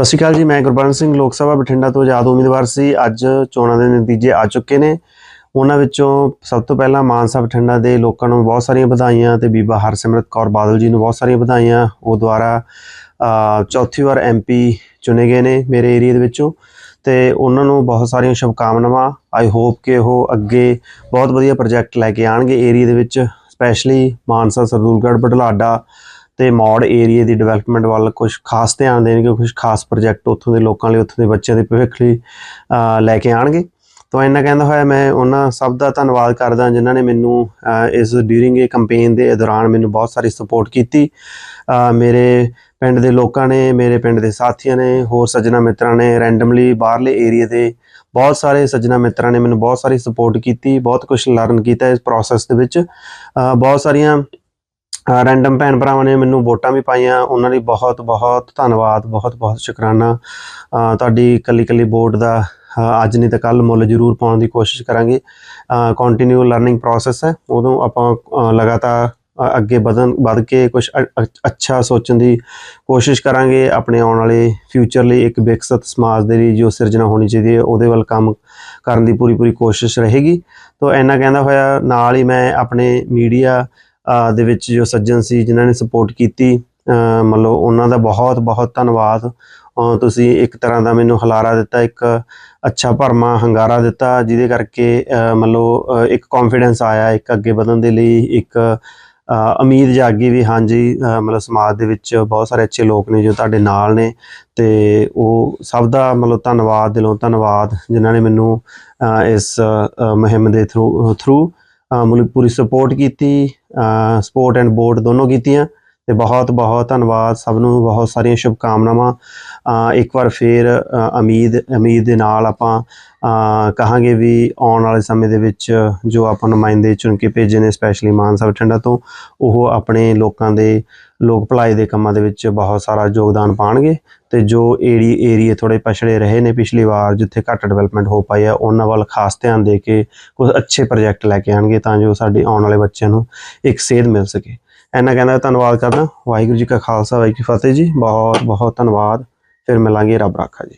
ਸਤਿ ਸ਼੍ਰੀ ਅਕਾਲ ਜੀ, ਮੈਂ ਗੁਰਬਰਨ ਸਿੰਘ, ਲੋਕ ਸਭਾ ਬਠਿੰਡਾ ਤੋਂ ਆਜ਼ਾਦ ਉਮੀਦਵਾਰ ਸੀ। ਅੱਜ ਚੋਣਾਂ ਦੇ ਨਤੀਜੇ ਆ ਚੁੱਕੇ ਨੇ। ਉਹਨਾਂ ਵਿੱਚੋਂ ਸਭ ਤੋਂ ਪਹਿਲਾਂ ਮਾਨਸਾ ਬਠਿੰਡਾ ਦੇ ਲੋਕਾਂ ਨੂੰ ਬਹੁਤ ਸਾਰੀਆਂ ਵਧਾਈਆਂ ਤੇ ਬੀਬਾ ਹਰਸਿਮਰਤ ਕੌਰ ਬਾਦਲ ਜੀ ਨੂੰ ਬਹੁਤ ਸਾਰੀਆਂ ਵਧਾਈਆਂ। ਉਹ ਦੁਆਰਾ ਚੌਥੀ ਵਾਰ ਐਮਪੀ ਚੁਣੇ ਗਏ ਨੇ ਮੇਰੇ ਏਰੀਆ ਦੇ ਵਿੱਚੋਂ ਤੇ ਉਹਨਾਂ ਨੂੰ ਬਹੁਤ ਸਾਰੀਆਂ ਸ਼ੁਭਕਾਮਨਾਵਾਂ। ਆਈ ਹੋਪ ਕਿ ਉਹ ਅੱਗੇ ਬਹੁਤ ਵਧੀਆ ਪ੍ਰੋਜੈਕਟ ਲੈ ਕੇ ਆਣਗੇ ਏਰੀਆ ਦੇ ਵਿੱਚ, ਸਪੈਸ਼ਲੀ ਮਾਨਸਾ, ਸਰਦੂਲਗੜ੍ਹ ਬਢਲਾਡਾ ਤੇ ਮੌੜ ਏਰੀਆ ਦੀ ਡਿਵੈਲਪਮੈਂਟ ਵੱਲ ਕੁਝ ਖਾਸ ਧਿਆਨ ਦੇਣਗੇ ਕੁਝ ਖਾਸ ਪ੍ਰੋਜੈਕਟ ਉੱਥੋਂ ਦੇ ਲੋਕਾਂ ਲਈ, ਉੱਥੋਂ ਦੇ ਬੱਚਿਆਂ ਦੇ ਭਵਿੱਖ ਲਈ ਲੈ ਕੇ ਆਣਗੇ। ਤਾਂ ਇੰਨਾ ਕਹਿੰਦਾ ਹੋਇਆ, ਮੈਂ ਉਹਨਾਂ ਸਭ ਦਾ ਧੰਨਵਾਦ ਕਰਦਾ ਜਿਨ੍ਹਾਂ ਨੇ ਮੈਨੂੰ ਇਸ ਡਿਊਰਿੰਗ ਇਹ ਕੈਂਪੇਨ ਦੇ ਦੌਰਾਨ ਮੈਨੂੰ ਬਹੁਤ ਸਾਰੀ ਸਪੋਰਟ ਕੀਤੀ। ਮੇਰੇ ਪਿੰਡ ਦੇ ਲੋਕਾਂ ਨੇ, ਮੇਰੇ ਪਿੰਡ ਦੇ ਸਾਥੀਆਂ ਨੇ, ਹੋਰ ਸੱਜਣਾ ਮਿੱਤਰਾਂ ਨੇ ਰੈਂਡਮਲੀ ਬਾਹਰਲੇ ਏਰੀਆ ਦੇ ਬਹੁਤ ਸਾਰੇ ਸੱਜਣਾ ਮਿੱਤਰਾਂ ਨੇ ਮੈਨੂੰ ਬਹੁਤ ਸਾਰੀ ਸਪੋਰਟ ਕੀਤੀ, ਬਹੁਤ ਕੁਝ ਲਰਨ ਕੀਤਾ ਇਸ ਪ੍ਰੋਸੈਸ ਦੇ ਵਿੱਚ। ਬਹੁਤ ਸਾਰੀਆਂ ਰੈਂਡਮ ਭੈਣ ਭਰਾਵਾਂ ਨੇ ਮੈਨੂੰ ਵੋਟਾਂ ਵੀ ਪਾਈਆਂ, ਉਹਨਾਂ ਲਈ ਬਹੁਤ ਬਹੁਤ ਧੰਨਵਾਦ, ਬਹੁਤ ਬਹੁਤ ਸ਼ੁਕਰਾਨਾ। ਤੁਹਾਡੀ ਇਕੱਲੀ ਇਕੱਲੀ ਵੋਟ ਦਾ ਅੱਜ ਨਹੀਂ ਤਾਂ ਕੱਲ ਮੁੱਲ ਜ਼ਰੂਰ ਪਾਉਣ ਦੀ ਕੋਸ਼ਿਸ਼ ਕਰਾਂਗੇ। ਕੰਟੀਨਿਊ ਲਰਨਿੰਗ ਪ੍ਰੋਸੈਸ ਹੈ, ਉਦੋਂ ਆਪਾਂ ਲਗਾਤਾਰ ਅੱਗੇ ਵਧਣ, ਵੱਧ ਕੇ ਕੁਝ ਅੱਛਾ ਸੋਚਣ ਦੀ ਕੋਸ਼ਿਸ਼ ਕਰਾਂਗੇ। ਆਪਣੇ ਆਉਣ ਵਾਲੇ ਫਿਊਚਰ ਲਈ ਇੱਕ ਵਿਕਸਿਤ ਸਮਾਜ ਦੇ ਲਈ ਜੋ ਸਿਰਜਣਾ ਹੋਣੀ ਚਾਹੀਦੀ ਹੈ, ਉਹਦੇ ਵੱਲ ਕੰਮ ਕਰਨ ਦੀ ਪੂਰੀ ਪੂਰੀ ਕੋਸ਼ਿਸ਼ ਰਹੇਗੀ। ਤੋਂ ਇੰਨਾ ਕਹਿੰਦਾ ਹੋਇਆ, ਨਾਲ ਹੀ ਮੈਂ ਆਪਣੇ ਮੀਡੀਆ ਦੇ ਵਿੱਚ ਜੋ ਸੱਜਣ ਸੀ, ਜਿਨ੍ਹਾਂ ਨੇ ਸਪੋਰਟ ਕੀਤੀ ਮਤਲਬ ਉਹਨਾਂ ਦਾ ਬਹੁਤ ਬਹੁਤ ਧੰਨਵਾਦ। ਤੁਸੀਂ ਇੱਕ ਤਰ੍ਹਾਂ ਦਾ ਮੈਨੂੰ ਹਲਾਰਾ ਦਿੱਤਾ, ਇੱਕ ਅੱਛਾ ਭਰਮਾ ਹੰਗਾਰਾ ਦਿੱਤਾ, ਜਿਹਦੇ ਕਰਕੇ ਮਤਲਬ ਇੱਕ ਕੌਨਫੀਡੈਂਸ ਆਇਆ, ਇੱਕ ਅੱਗੇ ਵਧਣ ਦੇ ਲਈ, ਇੱਕ ਉਮੀਦ ਜਾਗੀ ਵੀ ਹਾਂਜੀ ਮਤਲਬ ਸਮਾਜ ਦੇ ਵਿੱਚ ਬਹੁਤ ਸਾਰੇ ਅੱਛੇ ਲੋਕ ਨੇ ਜੋ ਤੁਹਾਡੇ ਨਾਲ ਨੇ। ਤੇ ਉਹ ਸਭ ਦਾ ਮਤਲਬ ਧੰਨਵਾਦ, ਦਿਲੋਂ ਧੰਨਵਾਦ, ਜਿਨ੍ਹਾਂ ਨੇ ਮੈਨੂੰ ਇਸ ਮੁਹਿੰਮ ਦੇ ਥਰੂ ਥਰੂ ਮਤਲਬ ਪੂਰੀ ਸਪੋਰਟ ਕੀਤੀ। ਸਪੋਰਟ ਐਂਡ ਬੋਟ ਦੋਨੋਂ ਕੀਤੀਆਂ। ਤੇ ਬਹੁਤ ਬਹੁਤ ਧੰਨਵਾਦ ਸਭ ਨੂੰ ਬਹੁਤ ਸਾਰੀਆਂ ਸ਼ੁਭਕਾਮਨਾਵਾਂ। ਅ, ਇੱਕ ਵਾਰ ਫੇਰ ਅ, ਉਮੀਦ ਉਮੀਦ ਦੇ ਨਾਲ ਆਪਾਂ ਕਹਾਂਗੇ ਵੀ ਆਉਣ ਵਾਲੇ ਸਮੇਂ ਦੇ ਵਿੱਚ ਜੋ ਆਪਾਂ ਨੁਮਾਇੰਦੇ ਚੁਣ ਕੇ ਭੇਜੇ ਨੇ ਸਪੈਸ਼ਲੀ ਮਾਨਸਾ ਬਠਿੰਡਾ ਤੋਂ ਉਹ ਆਪਣੇ ਲੋਕਾਂ ਦੇ ਲੋਕ ਭਲਾਈ ਦੇ ਕੰਮਾਂ ਦੇ ਵਿੱਚ ਬਹੁਤ ਸਾਰਾ ਯੋਗਦਾਨ ਪਾਣਗੇ ਤੇ ਜੋ ਏਰੀ ਏਰੀਏ ਥੋੜੇ ਪਛੜੇ ਰਹੇ ਨੇ ਪਿਛਲੀ ਵਾਰ ਜਿੱਥੇ ਘੱਟ ਡਿਵੈਲਪਮੈਂਟ ਹੋ ਪਾਈ ਹੈ ਉਹਨਾਂ ਵੱਲ ਖਾਸ ਧਿਆਨ ਦੇ ਕੇ ਕੁਝ ਅੱਛੇ ਪ੍ਰੋਜੈਕਟ ਲੈ ਕੇ ਆਣਗੇ ਤਾਂ ਜੋ ਸਾਡੇ ਆਉਣ ਵਾਲੇ ਬੱਚਿਆਂ ਨੂੰ ਇੱਕ ਸੇਧ ਮਿਲ ਸਕੇ। ਇੰਨਾ ਕਹਿੰਦਾ ਧੰਨਵਾਦ ਕਰਦਾ। ਵਾਹਿਗੁਰੂ ਜੀ ਕਾ ਖਾਲਸਾ, ਵਾਹਿਗੁਰੂ ਜੀ ਫਤਿਹ ਜੀ। ਬਹੁਤ ਬਹੁਤ ਧੰਨਵਾਦ। ਫਿਰ ਮਿਲਾਂਗੇ। ਰੱਬ ਰਾਖਾ ਜੀ।